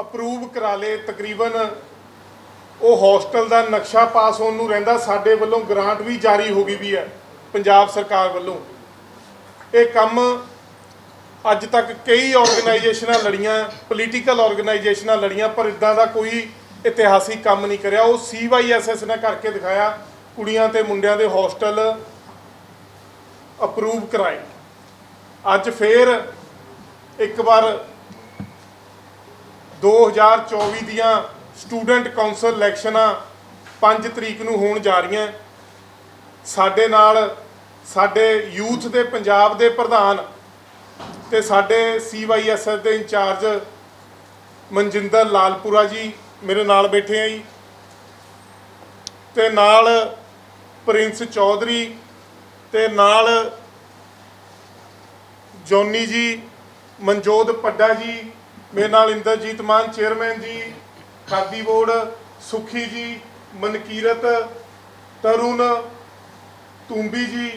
Approve ਕਰਾ ਲੇ ਤਕਰੀਬਨ ਉਹ ਹੋਸਟਲ ਦਾ ਨਕਸ਼ਾ ਪਾਸ ਹੋਣ ਨੂੰ ਰਹਿੰਦਾ, ਸਾਡੇ ਵੱਲੋਂ ਗ੍ਰਾਂਟ ਵੀ ਜਾਰੀ ਹੋ ਗਈ ਵੀ ਹੈ, ਪੰਜਾਬ ਸਰਕਾਰ ਵੱਲੋਂ। ਇਹ ਕੰਮ ਅੱਜ ਤੱਕ ਕਈ ਆਰਗੇਨਾਈਜੇਸ਼ਨਾਂ ਲੜੀਆਂ ਪੋਲੀਟੀਕਲ ਆਰਗੇਨਾਈਜੇਸ਼ਨਾਂ ਲੜੀਆਂ, ਪਰ ਇਦਾਂ ਦਾ ਕੋਈ ਇਤਿਹਾਸਿਕ ਕੰਮ ਨਹੀਂ ਕਰਿਆ। ਉਹ ਸੀਵਾਈਐਸਐਸ ਨੇ ਕਰਕੇ ਦਿਖਾਇਆ, ਕੁੜੀਆਂ ਤੇ ਮੁੰਡਿਆਂ ਦੇ ਹੋਸਟਲ ਅਪਰੂਵ ਕਰਾਏ। ਅੱਜ ਫੇਰ ਇੱਕ ਵਾਰ 2024 ਦੀਆਂ ਸਟੂਡੈਂਟ ਕਾਉਂਸਲ ਇਲੈਕਸ਼ਨਾਂ 5 ਤਰੀਕ ਨੂੰ ਹੋਣ ਜਾ ਰਹੀਆਂ। ਸਾਡੇ ਨਾਲ ਸਾਡੇ ਯੂਥ ਦੇ, ਪੰਜਾਬ ਦੇ ਪ੍ਰਧਾਨ ਤੇ ਸਾਡੇ ਸੀਵਾਈਐਸਐਸ ਦੇ ਇੰਚਾਰਜ ਮਨਜਿੰਦਰ ਲਾਲਪੁਰਾ ਜੀ ਮੇਰੇ ਨਾਲ ਬੈਠੇ ਆ ਜੀ। ਤੇ ਨਾਲ ਪ੍ਰਿੰਸ ਚੌਧਰੀ ਤੇ ਨਾਲ ਜੋਨੀ ਜੀ, ਮਨਜੋਤ ਪੱਡਾ ਜੀ ਮੇਰੇ ਨਾਲ ਇੰਦਰਜੀਤ ਮਾਨ, ਚੇਅਰਮੈਨ ਜੀ, ਖਾਦੀ ਬੋਰਡ, ਸੁਖੀ ਜੀ, ਮਨਕੀਰਤ, ਤਰੁਣ, ਤੁੰਬੀ ਜੀ,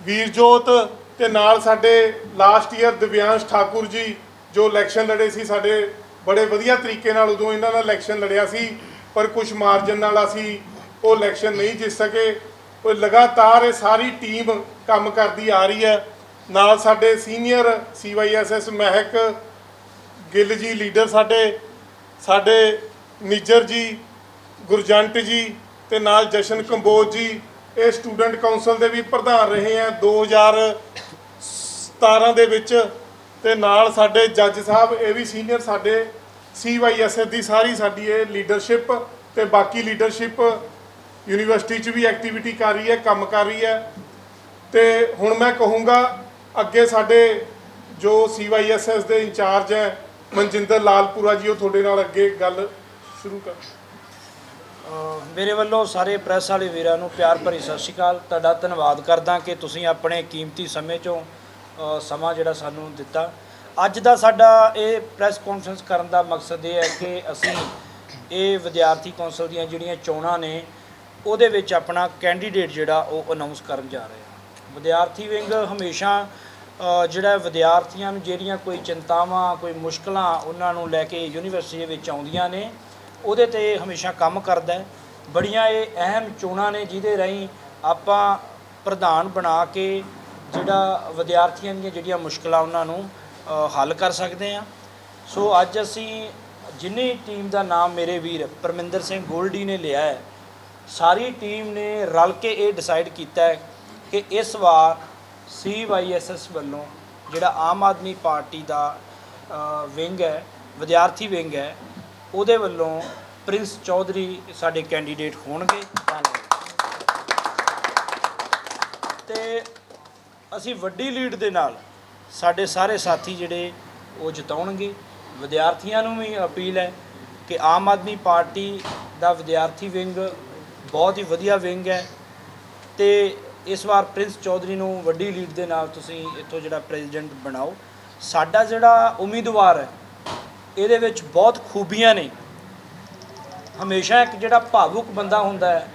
ਵੀਰਜੋਤ ਤੇ ਨਾਲ ਸਾਡੇ ਲਾਸਟ ਈਅਰ ਦਿਵਿਆਂਸ਼ ਠਾਕੁਰ ਜੀ, ਜੋ ਇਲੈਕਸ਼ਨ ਲੜੇ ਸੀ, ਸਾਡੇ ਬੜੇ ਵਧੀਆ ਤਰੀਕੇ ਨਾਲ ਉਦੋਂ ਇਹਨਾਂ ਨਾਲ ਇਲੈਕਸ਼ਨ ਲੜਿਆ ਸੀ, ਪਰ ਕੁਝ ਮਾਰਜਨ ਨਾਲ ਅਸੀਂ ਉਹ ਇਲੈਕਸ਼ਨ ਨਹੀਂ ਜਿੱਤ ਸਕੇ। ਉਹ ਲਗਾਤਾਰ ਇਹ ਸਾਰੀ ਟੀਮ ਕੰਮ ਕਰਦੀ ਆ ਰਹੀ ਹੈ। ਨਾਲ ਸਾਡੇ ਸੀਨੀਅਰ ਸੀਵਾਈਐਸਐਸ ਮਹਿਕ ਗਿੱਲ ਜੀ ਲੀਡਰ ਸਾਡੇ ਸਾਡੇ ਨਿੱਜਰ ਜੀ, ਗੁਰਜੰਟ ਜੀ ਤੇ ਨਾਲ ਜਸ਼ਨ ਕੰਬੋਜ ਜੀ, ਇਹ ਸਟੂਡੈਂਟ ਕਾਉਂਸਲ ਦੇ ਵੀ ਪ੍ਰਧਾਨ ਰਹੇ ਆ 2017 ਦੇ ਵਿੱਚ ਤੇ ਨਾਲ ਸਾਡੇ ਜੱਜ ਸਾਹਿਬ, ਇਹ ਵੀ ਸੀਨੀਅਰ ਸਾਡੇ ਸੀਵਾਈਐਸਐਸ ਦੀ ਸਾਰੀ ਸਾਡੀ ਇਹ ਲੀਡਰਸ਼ਿਪ ਤੇ ਬਾਕੀ ਲੀਡਰਸ਼ਿਪ ਯੂਨੀਵਰਸਿਟੀ 'ਚ ਵੀ ਐਕਟੀਵਿਟੀ ਕਰ ਰਹੀ ਹੈ, ਕੰਮ ਕਰ ਰਹੀ ਹੈ। ਤੇ ਹੁਣ ਮੈਂ ਕਹੂੰਗਾ, ਅੱਗੇ ਸਾਡੇ ਜੋ ਸੀਵਾਈਐਸਐਸ ਦੇ ਇੰਚਾਰਜ ਹੈ ਮਨਜਿੰਦਰ ਲਾਲਪੁਰਾ ਜੀ, ਉਹ ਤੁਹਾਡੇ ਨਾਲ ਅੱਗੇ ਗੱਲ ਸ਼ੁਰੂ ਕਰ। ਮੇਰੇ ਵੱਲੋਂ ਸਾਰੇ ਪ੍ਰੈਸ ਵਾਲੇ ਵੀਰਾਂ ਨੂੰ ਪਿਆਰ ਭਰੀ ਸਤਿ ਸ਼੍ਰੀ ਅਕਾਲ। ਤੁਹਾਡਾ ਧੰਨਵਾਦ ਕਰਦਾ ਕਿ ਤੁਸੀਂ ਆਪਣੇ ਕੀਮਤੀ ਸਮੇਂ ਚੋਂ ਸਮਾਂ ਜਿਹੜਾ ਸਾਨੂੰ ਦਿੱਤਾ। ਅੱਜ ਦਾ ਸਾਡਾ ਇਹ ਪ੍ਰੈਸ ਕਾਨਫਰੰਸ ਕਰਨ ਦਾ ਮਕਸਦ ਇਹ ਹੈ ਕਿ ਅਸੀਂ ਇਹ ਵਿਦਿਆਰਥੀ ਕੌਂਸਲ ਦੀਆਂ ਜਿਹੜੀਆਂ ਚੋਣਾਂ ਨੇ, ਉਹਦੇ ਵਿੱਚ ਆਪਣਾ ਕੈਂਡੀਡੇਟ ਜਿਹੜਾ ਉਹ ਅਨਾਉਂਸ ਕਰਨ ਜਾ ਰਹੇ ਹਾਂ। ਵਿਦਿਆਰਥੀ ਵਿੰਗ ਹਮੇਸ਼ਾ ਜਿਹੜਾ ਵਿਦਿਆਰਥੀਆਂ ਨੂੰ ਜਿਹੜੀਆਂ ਕੋਈ ਚਿੰਤਾਵਾਂ, ਕੋਈ ਮੁਸ਼ਕਲਾਂ ਉਹਨਾਂ ਨੂੰ ਲੈ ਕੇ ਯੂਨੀਵਰਸਿਟੀ ਦੇ ਵਿੱਚ ਆਉਂਦੀਆਂ ਨੇ, ਉਹਦੇ ਤੇ ਹਮੇਸ਼ਾ ਕੰਮ ਕਰਦਾ ਹੈ। ਬੜੀਆਂ ਇਹ ਅਹਿਮ ਚੋਣਾਂ ਨੇ ਜਿਹਦੇ ਰਾਹੀਂ ਆਪਾਂ ਪ੍ਰਧਾਨ ਬਣਾ ਕੇ ਜਿਹੜਾ ਵਿਦਿਆਰਥੀਆਂ ਦੀਆਂ ਜਿਹੜੀਆਂ ਮੁਸ਼ਕਲਾਂ ਉਹਨਾਂ ਨੂੰ ਹੱਲ ਕਰ ਸਕਦੇ ਹਾਂ। ਸੋ ਅੱਜ ਅਸੀਂ ਜਿੰਨੀ ਟੀਮ ਦਾ ਨਾਮ ਮੇਰੇ ਵੀਰ ਪਰਮਿੰਦਰ ਸਿੰਘ ਗੋਲਡੀ ਨੇ ਲਿਆ ਹੈ, ਸਾਰੀ ਟੀਮ ਨੇ ਰਲ ਕੇ ਇਹ ਡਿਸਾਈਡ ਕੀਤਾ ਹੈ ਕਿ ਇਸ ਵਾਰ ਸੀਵਾਈਐਸਐਸ ਵੱਲੋਂ ਜਿਹੜਾ ਆਮ ਆਦਮੀ ਪਾਰਟੀ ਦਾ ਵਿੰਗ ਹੈ, ਵਿਦਿਆਰਥੀ ਵਿੰਗ ਹੈ, ਉਹਦੇ ਵੱਲੋਂ ਪ੍ਰਿੰਸ ਚੌਧਰੀ ਸਾਡੇ ਕੈਂਡੀਡੇਟ ਹੋਣਗੇ। ਧੰਨਵਾਦ ਤੇ ਅਸੀਂ ਵੱਡੀ ਲੀਡ ਦੇ ਨਾਲ ਸਾਡੇ ਸਾਰੇ ਸਾਥੀ ਜਿਹੜੇ ਉਹ ਜਿਤਾਉਣਗੇ। ਵਿਦਿਆਰਥੀਆਂ ਨੂੰ ਵੀ ਅਪੀਲ ਹੈ ਕਿ ਆਮ ਆਦਮੀ ਪਾਰਟੀ ਦਾ ਵਿਦਿਆਰਥੀ ਵਿੰਗ ਬਹੁਤ ਹੀ ਵਧੀਆ ਵਿੰਗ ਹੈ। ਤੇ ਇਸ ਵਾਰ ਪ੍ਰਿੰਸ ਚੌਧਰੀ ਨੂੰ ਵੱਡੀ ਲੀਡ ਦੇ ਨਾਲ ਤੁਸੀਂ ਇੱਥੋਂ ਜਿਹੜਾ ਪ੍ਰੈਜ਼ੀਡੈਂਟ ਬਣਾਓ। ਸਾਡਾ ਜਿਹੜਾ ਉਮੀਦਵਾਰ ਹੈ, ਇਹਦੇ ਵਿੱਚ ਬਹੁਤ ਖੂਬੀਆਂ ਨੇ। ਹਮੇਸ਼ਾ ਇੱਕ ਜਿਹੜਾ ਭਾਵੁਕ ਬੰਦਾ ਹੁੰਦਾ ਹੈ,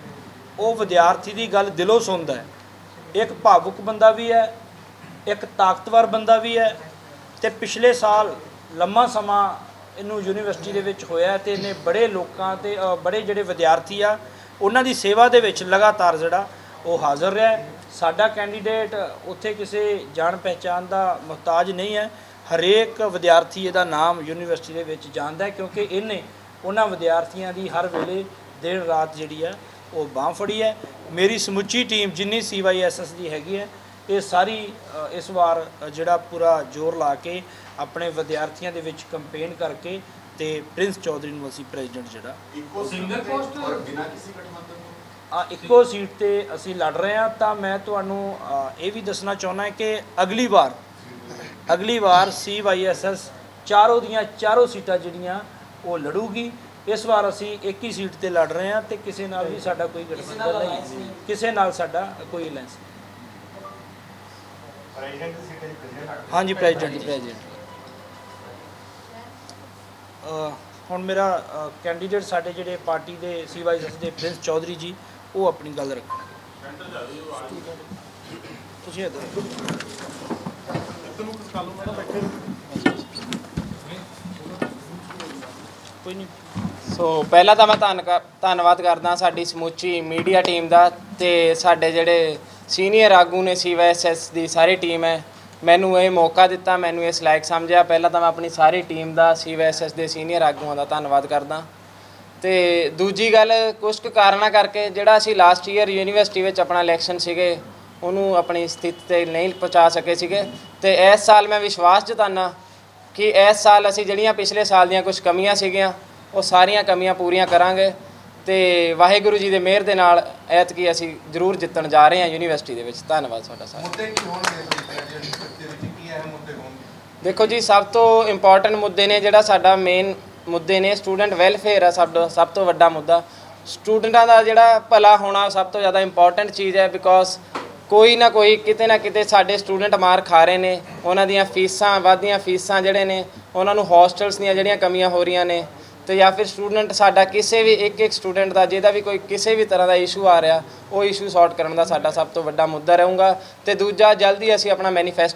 ਉਹ ਵਿਦਿਆਰਥੀ ਦੀ ਗੱਲ ਦਿਲੋਂ ਸੁਣਦਾ ਹੈ। ਇੱਕ ਭਾਵੁਕ ਬੰਦਾ ਵੀ ਹੈ, ਇੱਕ ਤਾਕਤਵਰ ਬੰਦਾ ਵੀ ਹੈ ਤੇ ਪਿਛਲੇ ਸਾਲ ਲੰਮਾ ਸਮਾਂ ਇਹਨੂੰ ਯੂਨੀਵਰਸਿਟੀ ਦੇ ਵਿੱਚ ਹੋਇਆ ਤੇ ਇਹਨੇ ਬੜੇ ਲੋਕਾਂ ਤੇ ਬੜੇ ਜਿਹੜੇ ਵਿਦਿਆਰਥੀ ਆ, ਉਹਨਾਂ ਦੀ ਸੇਵਾ ਦੇ ਵਿੱਚ ਲਗਾਤਾਰ ਜਿਹੜਾ ਉਹ ਹਾਜ਼ਰ ਰਿਹਾ ਹੈ। ਸਾਡਾ ਕੈਂਡੀਡੇਟ ਉੱਥੇ ਕਿਸੇ ਜਾਣ ਪਹਿਚਾਨ ਦਾ ਮੁਹਤਾਜ ਨਹੀਂ ਹੈ। ਹਰੇਕ ਵਿਦਿਆਰਥੀ ਇਹਦਾ ਨਾਮ ਯੂਨੀਵਰਸਿਟੀ ਦੇ ਵਿੱਚ ਜਾਣਦਾ ਕਿਉਂਕਿ ਇਹਨੇ ਉਹਨਾਂ ਵਿਦਿਆਰਥੀਆਂ ਦੀ ਹਰ ਵੇਲੇ ਦਿਨ ਰਾਤ ਜਿਹੜੀ ਹੈ ਉਹ ਬਾਂਹ ਫੜੀ ਹੈ। ਮੇਰੀ ਸਮੁੱਚੀ ਟੀਮ ਜਿੰਨੀ ਸੀਵਾਈਐਸਐਸ ਦੀ ਹੈਗੀ ਹੈ ਇਹ ਸਾਰੀ ਇਸ ਵਾਰ ਜਿਹੜਾ ਪੂਰਾ ਜ਼ੋਰ ਲਾ ਕੇ ਆਪਣੇ ਵਿਦਿਆਰਥੀਆਂ ਦੇ ਵਿੱਚ ਕੰਪੇਨ ਕਰਕੇ ਤੇ ਪ੍ਰਿੰਸ ਚੌਧਰੀ ਨੂੰ ਅਸੀਂ ਪ੍ਰੈਜ਼ੀਡੈਂਟ ਜਿਹੜਾ ਇੱਕੋ ਸਿੰਗਲ ਪੋਸਟ ਔਰ ਬਿਨਾਂ ਕਿਸੇ ਗਠਬੰਧਨ ਤੋਂ ਆ ਇੱਕੋ ਸੀਟ ਤੇ ਅਸੀਂ ਲੜ ਰਹੇ ਹਾਂ ਤਾਂ ਮੈਂ ਤੁਹਾਨੂੰ ਅ, ਇਹ ਵੀ ਦੱਸਣਾ ਚਾਹੁੰਦਾ ਕਿ ਅਗਲੀ ਵਾਰ ਅਗਲੀ ਵਾਰ ਸੀਵਾਈਐਸਐਸ ਚਾਰੋਂ ਦੀਆਂ ਚਾਰੋਂ ਸੀਟਾਂ ਜਿਹੜੀਆਂ ਉਹ ਲੜੂਗੀ। ਇਸ ਵਾਰ ਅਸੀਂ ਇੱਕ ਹੀ ਸੀਟ ਤੇ ਲੜ ਰਹੇ ਹਾਂ ਤੇ ਕਿਸੇ ਨਾਲ ਵੀ ਸਾਡਾ ਕੋਈ ਗਠਬੰਧਨ ਨਹੀਂ ਕਿਸੇ ਨਾਲ ਸਾਡਾ ਕੋਈ ਅਲਾਈਅੰਸ ਨਹੀਂ। ਹਾਂਜੀ ਪ੍ਰੈਜ਼ੀਡੈਂਟ ਪ੍ਰੈਜ਼ੀਡੈਂਟ ਹੁਣ ਮੇਰਾ ਕੈਂਡੀਡੇਟ ਸਾਡੇ ਜਿਹੜੇ ਪਾਰਟੀ ਦੇ ਸੀਵਾਈਐਸ ਦੇ ਪ੍ਰਿੰਸ ਚੌਧਰੀ ਜੀ ਉਹ ਆਪਣੀ ਗੱਲ ਰੱਖਣ। ਤੁਸੀਂ ਇੱਧਰ ਕੋਈ ਨਹੀਂ। ਸੋ ਪਹਿਲਾਂ ਤਾਂ ਮੈਂ ਧੰਨਕਾ, ਧੰਨਵਾਦ ਕਰਦਾ ਸਾਡੀ ਸਮੁੱਚੀ ਮੀਡੀਆ ਟੀਮ ਦਾ ਤੇ ਸਾਡੇ ਜਿਹੜੇ ਸੀਨੀਅਰ ਆਗੂ ਨੇ ਸੀਵੈਸਐਸ ਦੀ ਸਾਰੀ ਟੀਮ ਹੈ। ਮੈਨੂੰ ਇਹ ਮੌਕਾ ਦਿੱਤਾ, ਮੈਨੂੰ ਇਸ ਲਾਇਕ ਸਮਝਿਆ। ਪਹਿਲਾਂ ਤਾਂ ਮੈਂ ਆਪਣੀ ਸਾਰੀ ਟੀਮ ਦਾ ਸੀਵੈਸਐਸ ਦੇ ਸੀਨੀਅਰ ਆਗੂਆਂ ਦਾ ਧੰਨਵਾਦ ਕਰਦਾ। ਤੇ ਦੂਜੀ ਗੱਲ ਕੁਝ ਕੁ ਕਾਰਨਾਂ ਕਰਕੇ ਜਿਹੜਾ ਅਸੀਂ ਲਾਸਟ ਈਅਰ ਯੂਨੀਵਰਸਿਟੀ ਵਿੱਚ ਆਪਣਾ ਇਲੈਕਸ਼ਨ ਸੀਗੇ ਉਹਨੂੰ ਆਪਣੀ ਸਥਿਤੀ ਤੇ ਨਹੀਂ ਪਹੁੰਚਾ ਸਕੇ ਸੀਗੇ। ਤੇ ਇਸ ਸਾਲ ਮੈਂ ਵਿਸ਼ਵਾਸ ਜਤਾਨਾ ਕਿ ਇਸ ਸਾਲ ਅਸੀਂ ਜਿਹੜੀਆਂ ਪਿਛਲੇ ਸਾਲ ਦੀਆਂ ਕੁਝ ਕਮੀਆਂ ਸੀਗੀਆਂ ਉਹ ਸਾਰੀਆਂ ਕਮੀਆਂ ਪੂਰੀਆਂ ਕਰਾਂਗੇ ਤੇ ਵਾਹਿਗੁਰੂ ਜੀ ਦੇ ਮਿਹਰ ਦੇ ਨਾਲ ਐਤਕੀ ਅਸੀਂ ਜ਼ਰੂਰ ਜਿੱਤਣ ਜਾ ਰਹੇ ਹਾਂ ਯੂਨੀਵਰਸਿਟੀ ਦੇ ਵਿੱਚ। ਧੰਨਵਾਦ ਤੁਹਾਡਾ ਸਾਰਿਆਂ ਦਾ। ਮੁੱਦੇ ਕੀ ਹੋਣਗੇ ਇਸ ਯੂਨੀਵਰਸਿਟੀ ਦੇ ਵਿੱਚ ਕੀ ਅਹਿਮ ਮੁੱਦੇ ਹੋਣਗੇ? ਦੇਖੋ ਜੀ ਸਭ ਤੋਂ ਇੰਪੋਰਟੈਂਟ ਮੁੱਦੇ ਨੇ ਜਿਹੜਾ ਸਾਡਾ ਮੇਨ ਮੁੱਦੇ ਨੇ ਸਟੂਡੈਂਟ ਵੈਲਫੇਅਰ ਆ ਸਭ ਸਭ ਤੋਂ ਵੱਡਾ ਮੁੱਦਾ। ਸਟੂਡੈਂਟਾਂ ਦਾ ਜਿਹੜਾ ਭਲਾ ਹੋਣਾ ਸਭ ਤੋਂ ਜ਼ਿਆਦਾ ਇੰਪੋਰਟੈਂਟ ਚੀਜ਼ ਹੈ ਬਿਕੋਜ਼ ਕੋਈ ਨਾ ਕੋਈ, ਕਿਤੇ ਨਾ ਕਿਤੇ ਸਾਡੇ ਸਟੂਡੈਂਟ ਮਾਰ ਖਾ ਰਹੇ ਨੇ। ਉਹਨਾਂ ਦੀਆਂ ਫੀਸਾਂ, ਵਾਧੀਆਂ ਫੀਸਾਂ ਜਿਹੜੇ ਨੇ, ਉਹਨਾਂ ਨੂੰ ਹੋਸਟਲਸ ਦੀਆਂ ਜਿਹੜੀਆਂ ਕਮੀਆਂ ਹੋ ਰਹੀਆਂ ਨੇ। ਤੇ ਜਾਂ ਫਿਰ ਸਟੂਡੈਂਟ ਸਾਡਾ ਕਿਸੇ ਵੀ ਇੱਕ ਇੱਕ ਸਟੂਡੈਂਟ ਦਾ, ਜਿਹਦਾ ਵੀ ਕੋਈ ਕਿਸੇ ਵੀ ਤਰ੍ਹਾਂ ਦਾ ਇਸ਼ੂ ਆ ਰਿਹਾ, ਉਹ ਇਸ਼ੂ ਸੌਰਟ ਕਰਨ ਦਾ ਸਾਡਾ ਸਭ ਤੋਂ ਵੱਡਾ ਮੁੱਦਾ ਰਹੂਗਾ। ਤੇ ਦੂਜਾ, ਜਲਦੀ ਅਸੀਂ ਆਪਣਾ ਮੈਨੀਫੈਸਟੋ